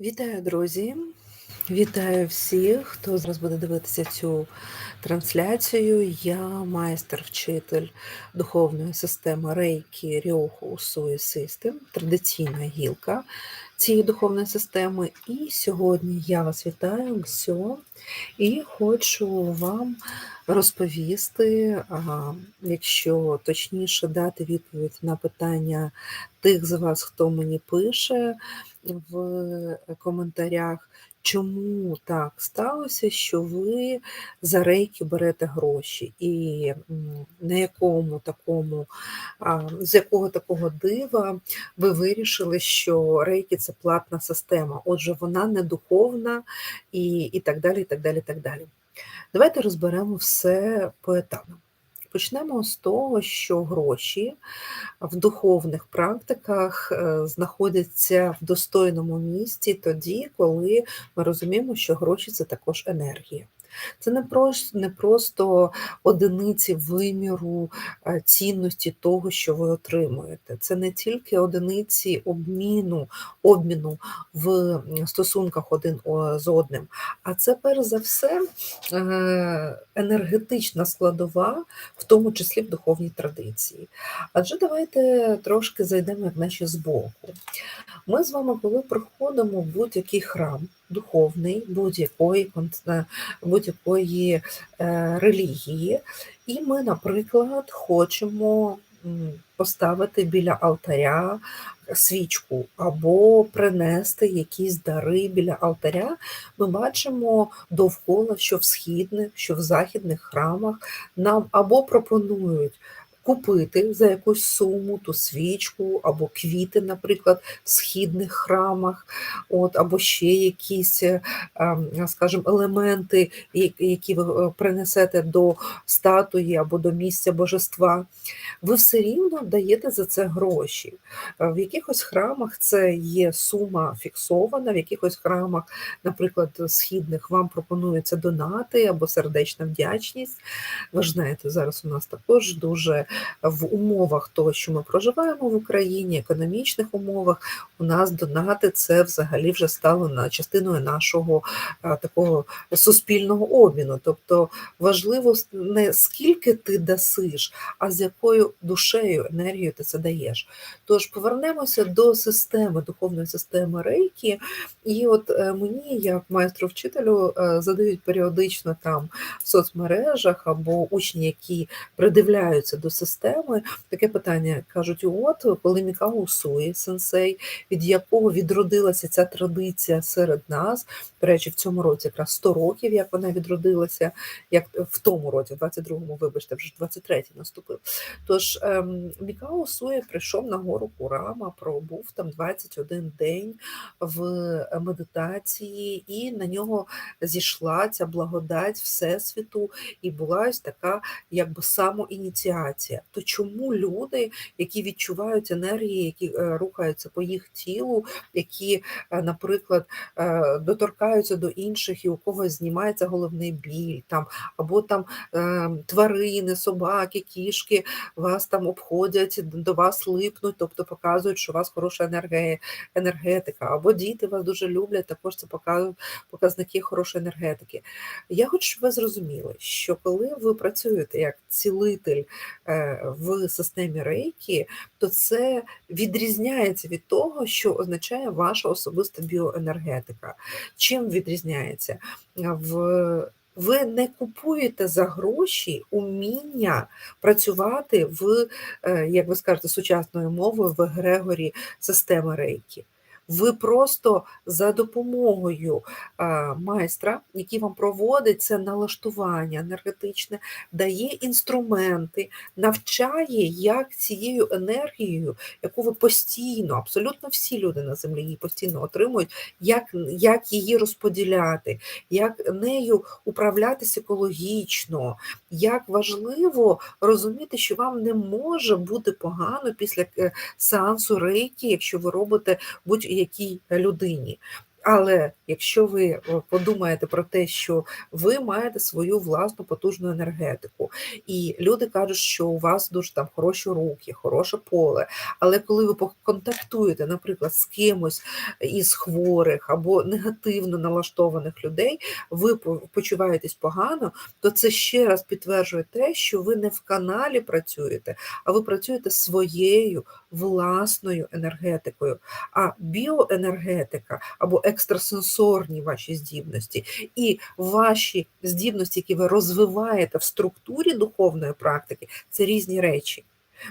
Вітаю, друзі! Вітаю всіх, хто зараз буде дивитися цю трансляцію. Я майстер-вчитель духовної системи Рейкі Ріоху Усуї Систем, традиційна гілка цієї духовної системи. І сьогодні я вас вітаю всього і хочу вам розповісти, якщо точніше дати відповідь на питання тих з вас, хто мені пише в коментарях. Чому так сталося, що ви за рейки берете гроші? І на якому такому, з якого такого дива ви вирішили, що рейки це платна система? Отже, вона не духовна і і так далі. і так далі, і так далі. Давайте розберемо все поетапно. Почнемо з того, що гроші в духовних практиках е, знаходяться в достойному місці тоді, коли ми розуміємо, що гроші це також енергія. Це не просто не просто одиниці виміру е, цінності того, що ви отримуєте. Це не тільки одиниці обміну, обміну в стосунках один з одним, а це перш за все е, енергетична складова, в тому числі в духовній традиції. Адже давайте трошки зайдемо як наші збоку. Ми з вами, коли приходимо в будь-який храм духовний будь-якої е, будь-якої е, релігії, і ми, наприклад, хочемо поставити біля алтаря свічку або принести якісь дари біля алтаря, ми бачимо довкола, що в східних, що в західних храмах нам або пропонують купити за якусь суму ту свічку або квіти, наприклад, в східних храмах, от, або ще якісь, е, ем, скажімо, елементи, які ви е, принесете до статуї або до місця божества, ви все рівно даєте за це гроші. Е, в якихось храмах це є сума фіксована, в якихось храмах, наприклад, східних, вам пропонуються донати або сердечна вдячність. Ви ж знаєте, зараз у нас також дуже в умовах того, що ми проживаємо в Україні, економічних умовах, у нас донати це взагалі вже стало частиною нашого такого суспільного обміну. Тобто важливо не скільки ти дасиш, а з якою душею, енергією ти це даєш. Тож повернемося до системи, духовної системи рейки, і от е, мені, як майстру вчителю, е, задають періодично там в соцмережах або учні, які придивляються до системи. Таке питання кажуть: от коли Мікао Суї, сенсей, від якого відродилася ця традиція серед нас, до речі, в цьому році якраз 100 років, як вона відродилася, як в тому році, в 22-му, вибачте, вже 23-й наступив. Тож ем, Мікао Суї прийшов на гору Курама, пробув там 21 день в медитації, і на нього зійшла ця благодать Всесвіту, і була ось така якби самоініціація то чому люди, які відчувають енергії, які е, рухаються по їх тілу, які, е, наприклад, е, доторкаються до інших і у когось знімається головний біль, там, або там тварини, собаки, кішки вас там обходять, до вас липнуть, тобто показують, що у вас хороша енергетика, або діти вас дуже люблять, також це показники хорошої енергетики. Я хочу, щоб ви зрозуміли, що коли ви працюєте як цілитель в системі рейки, то це відрізняється від того, що означає ваша особиста біоенергетика. Чим відрізняється? В ви не купуєте за гроші уміння працювати в, е, як ви скажете, сучасною мовою в Грегорі системи рейки. Ви просто за допомогою майстра, який вам проводить це налаштування енергетичне, дає інструменти, навчає, як цією енергією, яку ви постійно, абсолютно всі люди на землі її постійно отримують, як, як її розподіляти, як нею управлятися екологічно, як важливо розуміти, що вам не може бути погано після е, сеансу рейки, якщо ви робите будь-якій людині. Але якщо ви е, подумаєте про те, що ви маєте свою власну потужну енергетику, і люди кажуть, що у вас дуже там хороші руки, хороше поле. Але коли ви поконтактуєте, наприклад, з кимось із хворих або негативно налаштованих людей, ви почуваєтесь погано, то це ще раз підтверджує те, що ви не в каналі працюєте, а ви працюєте своєю власною енергетикою. А біоенергетика або екстрасенсорні ваші здібності і ваші здібності, які ви розвиваєте в структурі духовної практики, це різні речі.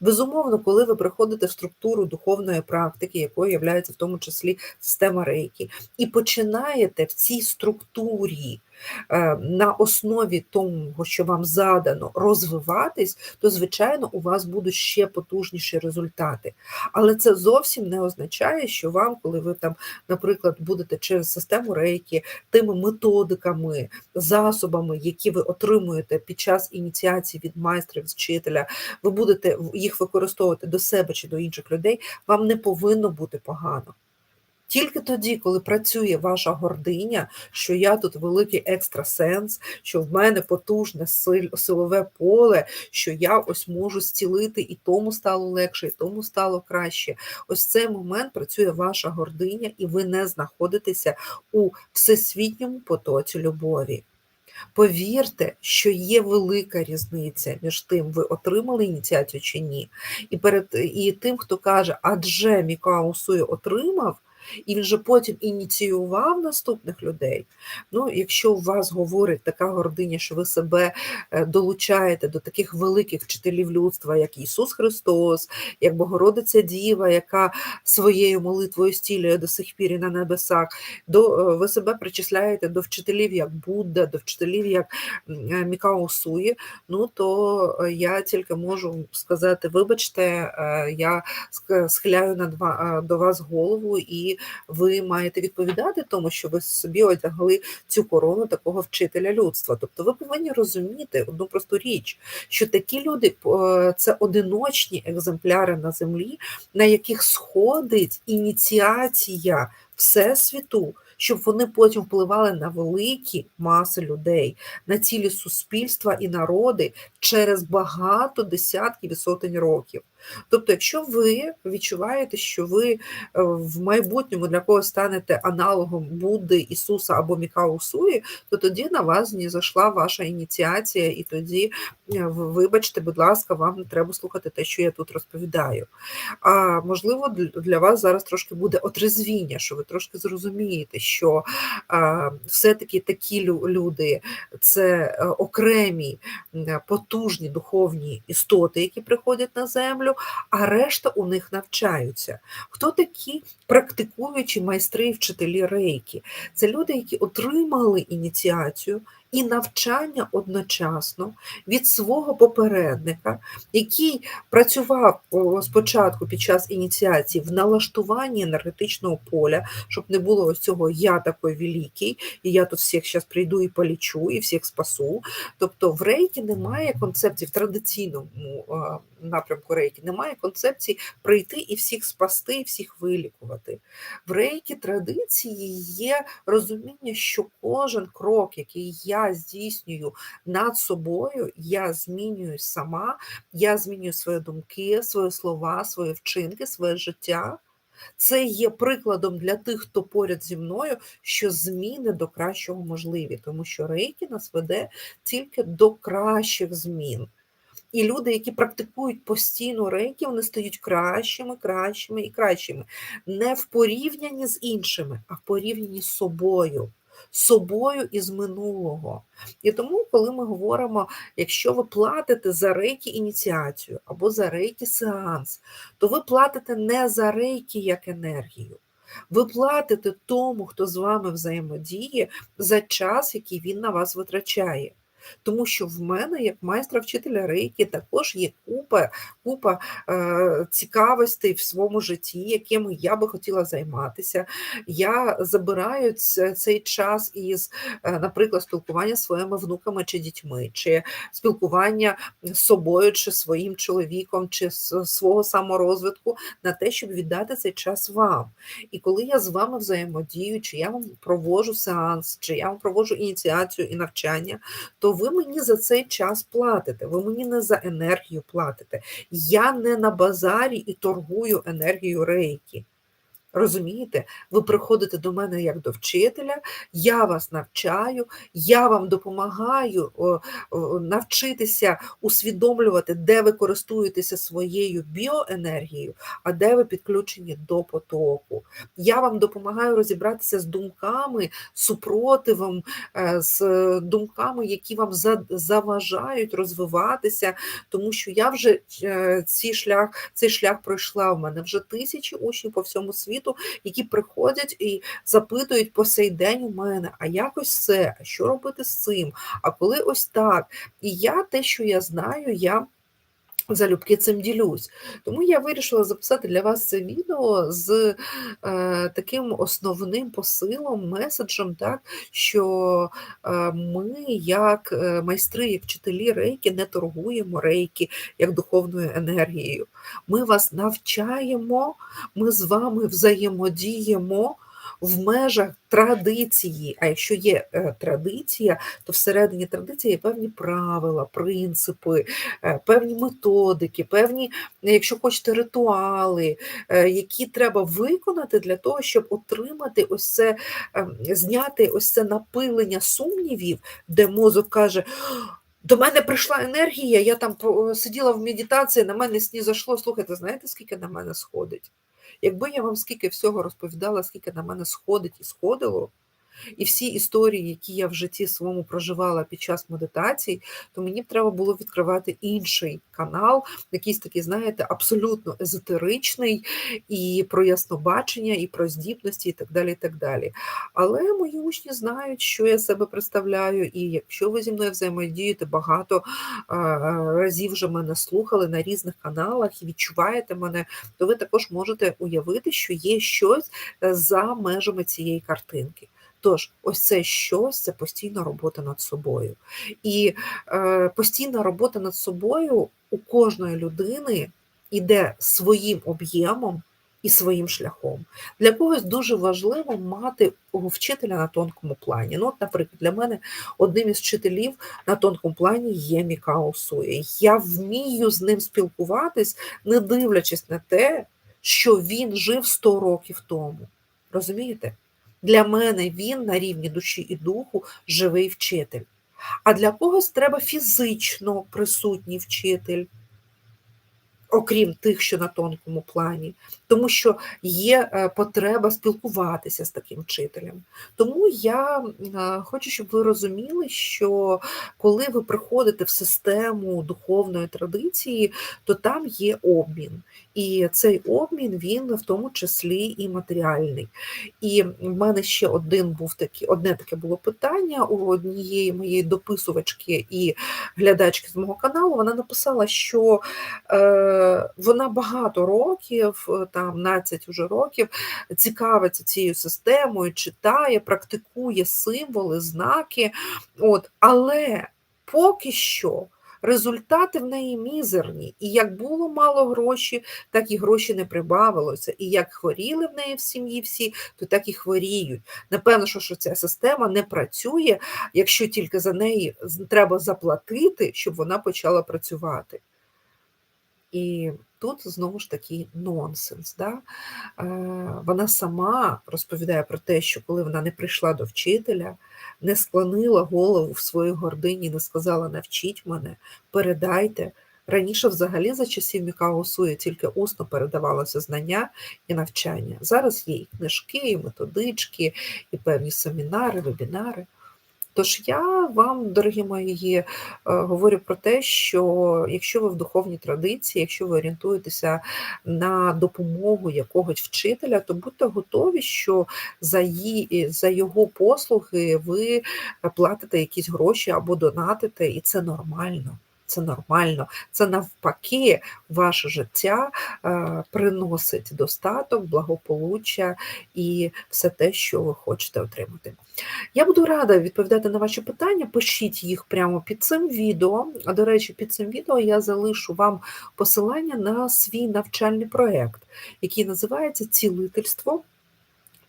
Безумовно, коли ви приходите в структуру духовної практики, якою є в тому числі система рейки, і починаєте в цій структурі на основі того, що вам задано, розвиватись, то, звичайно, у вас будуть ще потужніші результати. Але це зовсім не означає, що вам, коли ви там, наприклад, будете через систему рейки, тими методиками, засобами, які ви отримуєте під час ініціації від майстрів, вчителя, ви будете їх використовувати до себе чи до інших людей, вам не повинно бути погано. Тільки тоді, коли працює ваша гординя, що я тут великий екстрасенс, що в мене потужне силове поле, що я ось можу зцілити, і тому стало легше, і тому стало краще. Ось цей момент працює ваша гординя, і ви не знаходитеся у всесвітньому потоці любові. Повірте, що є велика різниця між тим, ви отримали ініціацію чи ні, і перед і тим, хто каже, адже Мікао Суї отримав і він же потім ініціював наступних людей. Ну, Якщо у вас говорить така гординя, що ви себе е, долучаєте до таких великих вчителів людства, як Ісус Христос, як Богородиця Діва, яка своєю молитвою стілює до сих пір і на небесах, до, е, ви себе причисляєте до вчителів як Будда, до вчителів як е, Мікао Суї, ну то я тільки можу сказати, вибачте, я схиляю до вас голову і ви маєте відповідати тому, що ви собі одягли цю корону такого вчителя людства. Тобто ви повинні розуміти одну просту річ, що такі люди е, це одиночні екземпляри на землі, на яких сходить ініціація всесвіту. Щоб вони потім впливали на великі маси людей, на цілі суспільства і народи через багато десятків і сотень років. Тобто, якщо ви відчуваєте, що ви е, в майбутньому для когось станете аналогом Будди, Ісуса або Мікао Суї, то тоді на вас не зайшла ваша ініціація, і тоді, е, вибачте, будь ласка, вам не треба слухати те, що я тут розповідаю. А можливо, для вас зараз трошки буде отрезвіння, що ви трошки зрозумієте, що все-таки такі люди це е, окремі потужні духовні істоти, які приходять на землю а решта у них навчаються. Хто такі практикуючі майстри і вчителі рейки? Це люди, які отримали ініціацію і навчання одночасно від свого попередника, який працював спочатку під час ініціації в налаштуванні енергетичного поля, щоб не було ось цього я такий великий, і я тут всіх зараз прийду і полічу, і всіх спасу. Тобто в рейкі немає концепції в традиційному напрямку рейки, немає концепції прийти і всіх спасти, і всіх вилікувати. В рейкі традиції є розуміння, що кожен крок, який я здійснюю над собою, я змінюю сама, я змінюю свої думки, свої слова, свої вчинки, своє життя. Це є прикладом для тих, хто поряд зі мною, що зміни до кращого можливі, тому що рейки нас веде тільки до кращих змін. І люди, які практикують постійно рейки, вони стають кращими, кращими і кращими. Не в порівнянні з іншими, а в порівнянні з собою собою із минулого. І тому, коли ми говоримо, якщо ви платите за рейки ініціацію або за рейки сеанс, то ви платите не за рейки як енергію. Ви платите тому, хто з вами взаємодіє за час, який він на вас витрачає. Тому що в мене, як майстра вчителя рейки, також є купа купа е, цікавостей в своєму житті, якими я би хотіла займатися. Я забираю цей час із, е, наприклад, спілкування зі своїми внуками чи дітьми, чи спілкування з собою, чи своїм чоловіком, чи з свого саморозвитку на те, щоб віддати цей час вам. І коли я з вами взаємодію, чи я вам проводжу сеанс, чи я вам проводжу ініціацію і навчання, то ви мені за цей час платите, ви мені не за енергію платите. Я не на базарі і торгую енергією рейки. Розумієте? Ви приходите до мене як до вчителя, я вас навчаю, я вам допомагаю навчитися усвідомлювати, де ви користуєтеся своєю біоенергією, а де ви підключені до потоку. Я вам допомагаю розібратися з думками, супротивом, е, з думками, які вам заважають розвиватися, тому що я вже е, цей шлях, цей шлях пройшла. У мене вже тисячі учнів по всьому світу, які приходять і запитують по сей день у мене, а якось це, а що робити з цим? А коли ось так? І я те, що я знаю, я. Залюбки цим ділюсь. Тому я вирішила записати для вас це відео з е, таким основним посилом, меседжем, так, що е, ми, як е, майстри, як вчителі рейки, не торгуємо рейки як духовною енергією. Ми вас навчаємо, ми з вами взаємодіємо в межах традиції. А якщо є е, традиція, то всередині традиції є певні правила, принципи, е, певні методики, певні, якщо хочете, ритуали, е, які треба виконати для того, щоб отримати ось це, ем, зняти ось це напилення сумнівів, де мозок каже. До мене прийшла енергія, я там сиділа в медитації, на мене сні зайшло. Слухайте, знаєте, скільки на мене сходить? Якби я вам скільки всього розповідала, скільки на мене сходить і сходило, і всі історії, які я в житті своєму проживала під час медитацій, то мені б треба було відкривати інший канал, якийсь такий, знаєте, абсолютно езотеричний, і про яснобачення, і про здібності, і так далі. і так далі. Але мої учні знають, що я себе представляю, і якщо ви зі мною взаємодієте багато разів вже мене слухали на різних каналах і відчуваєте мене, то ви також можете уявити, що є щось за межами цієї картинки. Тож, ось це щось це постійна робота над собою. І е, постійна робота над собою у кожної людини йде своїм об'ємом і своїм шляхом. Для когось дуже важливо мати вчителя на тонкому плані. Ну, от, наприклад, для мене одним із вчителів на тонкому плані є Мікао Сує. Я вмію з ним спілкуватись, не дивлячись на те, що він жив 100 років тому. Розумієте? Для мене він на рівні душі і духу живий вчитель. А для когось треба фізично присутній вчитель, окрім тих, що на тонкому плані, тому що є е, потреба спілкуватися з таким вчителем. Тому я е, хочу, щоб ви розуміли, що коли ви приходите в систему духовної традиції, то там є обмін. І цей обмін він в тому числі і матеріальний. І в мене ще один був такий, одне таке було питання у однієї моєї дописувачки і глядачки з мого каналу. Вона написала, що е, вона багато років, е, там 15 уже років, цікавиться цією системою, читає, практикує символи, знаки. От, але поки що. Результати в неї мізерні, і як було мало грошей, так і гроші не прибавилося. І як хворіли в неї в сім'ї всі, то так і хворіють. Напевно, що ця система не працює, якщо тільки за неї треба заплатити, щоб вона почала працювати. І тут знову ж таки нонсенс. Да? Е, Вона сама розповідає про те, що коли вона не прийшла до вчителя, не склонила голову в своїй гордині, не сказала навчіть мене, передайте. Раніше взагалі за часів Мікао Суї тільки усно передавалося знання і навчання. Зараз є і книжки, і методички, і певні семінари, вебінари. Тож я вам, дорогі мої, е, говорю про те, що якщо ви в духовній традиції, якщо ви орієнтуєтеся на допомогу якогось вчителя, то будьте готові, що за її, за його послуги ви платите якісь гроші або донатите, і це нормально. Це нормально. Це навпаки ваше життя е, приносить достаток, благополуччя і все те, що ви хочете отримати. Я буду рада відповідати на ваші питання. Пишіть їх прямо під цим відео. А до речі, під цим відео я залишу вам посилання на свій навчальний проєкт, який називається Цілительство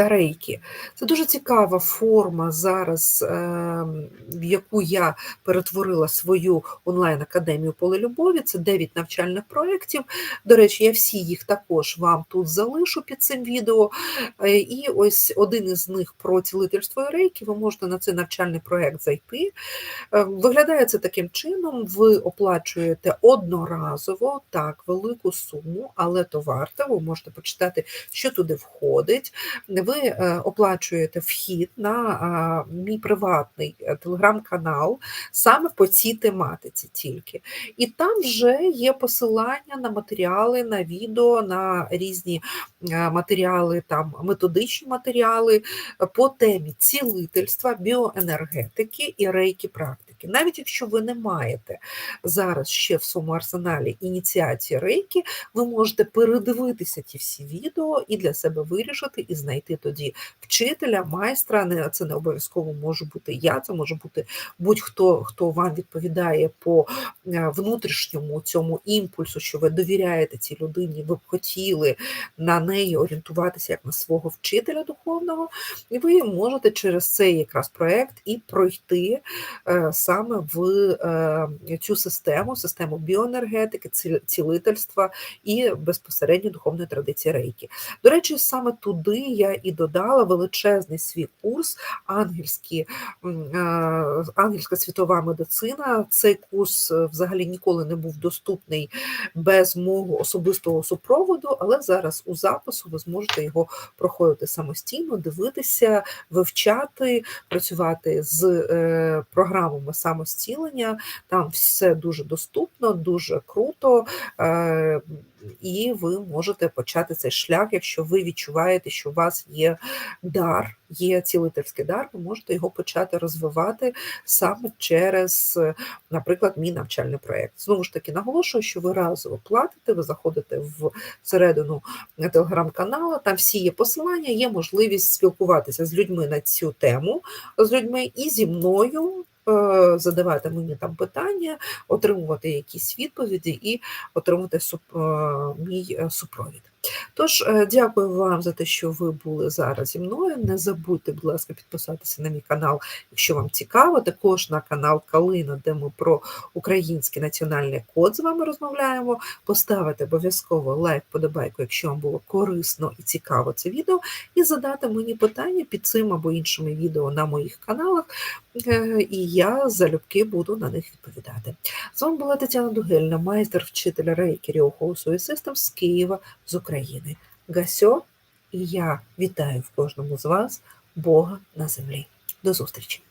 та рейки. Це дуже цікава форма зараз, ем, в яку я перетворила свою онлайн-академію поле любові. Це 9 навчальних проєктів. До речі, я всі їх також вам тут залишу під цим відео. Е, і ось один із них про цілительство і рейки. Ви можете на цей навчальний проєкт зайти. Ем, виглядає це таким чином: ви оплачуєте одноразово так велику суму, але то варте. Ви можете почитати, що туди входить ви е, оплачуєте вхід на мій приватний е, телеграм-канал саме по цій тематиці тільки. І там вже є посилання на матеріали, на відео, на різні е, матеріали, там методичні матеріали по темі цілительства, біоенергетики і рейки практики рейки. Навіть якщо ви не маєте зараз ще в своєму арсеналі ініціації рейки, ви можете передивитися ті всі відео і для себе вирішити, і знайти тоді вчителя, майстра. Це не обов'язково може бути я, це може бути будь-хто, хто вам відповідає по е, внутрішньому цьому імпульсу, що ви довіряєте цій людині, ви б хотіли на неї орієнтуватися як на свого вчителя духовного, і ви можете через цей якраз проект і пройти е, саме в е, цю систему, систему біоенергетики, цілительства і безпосередньо духовної традиції рейки. До речі, саме туди я і додала величезний свій курс ангельські, е, ангельська світова медицина. Цей курс е, взагалі ніколи не був доступний без мого особистого супроводу, але зараз у запису ви зможете його проходити самостійно, дивитися, вивчати, працювати з програмами самостілення, там все дуже доступно, дуже круто, е, і ви можете почати цей шлях, якщо ви відчуваєте, що у вас є дар, є цілительський дар, ви можете його почати розвивати саме через, наприклад, мій навчальний проєкт. Знову ж таки, наголошую, що ви разово платите, ви заходите в середину телеграм-каналу, там всі є посилання, є можливість спілкуватися з людьми на цю тему, з людьми і зі мною. Е, задавати мені там питання, отримувати якісь відповіді і отримувати суп, е, мій е, супровід. Тож, дякую вам за те, що ви були зараз зі мною. Не забудьте, будь ласка, підписатися на мій канал, якщо вам цікаво. Також на канал Калина, де ми про український національний код з вами розмовляємо. Поставити обов'язково лайк, подобайку, якщо вам було корисно і цікаво це відео, і задати мені питання під цим або іншими відео на моїх каналах. І я залюбки буду на них відповідати. З вами була Тетяна Дугельна, майстер вчителя рейки Ріохоусу і Систем з Києва з України. Гасьо, і я вітаю в кожному з вас Бога на землі. До зустрічі!